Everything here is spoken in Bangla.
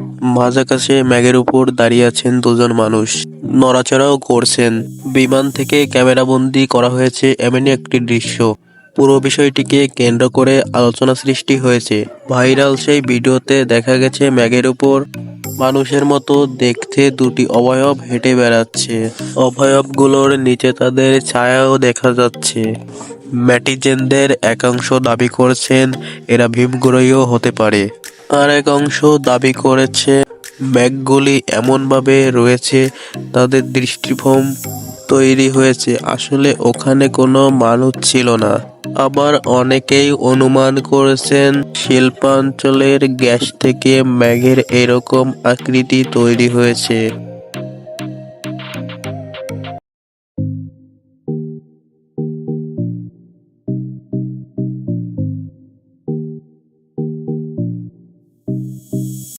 মাঝাকাছে ম্যাগের উপর দাঁড়িয়ে আছেন দুজন মানুষ। নড়াচড়াও করছেন। বিমান থেকে ক্যামেরাবন্দি করা হয়েছে এমনই একটি দৃশ্য। পুরো বিষয়টিকে কেন্দ্র করে আলোচনা সৃষ্টি হয়েছে। ভাইরাল সেই ভিডিওতে দেখা গেছে ম্যাগের উপর মানুষের মতো দেখতে দুটি অবয়ব হেঁটে বেড়াচ্ছে। অবয়বগুলোর নিচে তাদের ছায়াও দেখা যাচ্ছে। ম্যাটিজেনদের একাংশ দাবি করছেন, এরা ভীমগ্রহীও হতে পারে। আর এক অংশ দাবি করেছে, ব্যাগগুলি এমনভাবে রয়েছে, তাদের দৃষ্টিভ্রম তৈরি হয়েছে, আসলে ওখানে কোনো মানুষ ছিল না। আবার অনেকেই অনুমান করেছেন, শিল্পাঞ্চলের গ্যাস থেকে ম্যাগের এরকম আকৃতি তৈরি হয়েছে।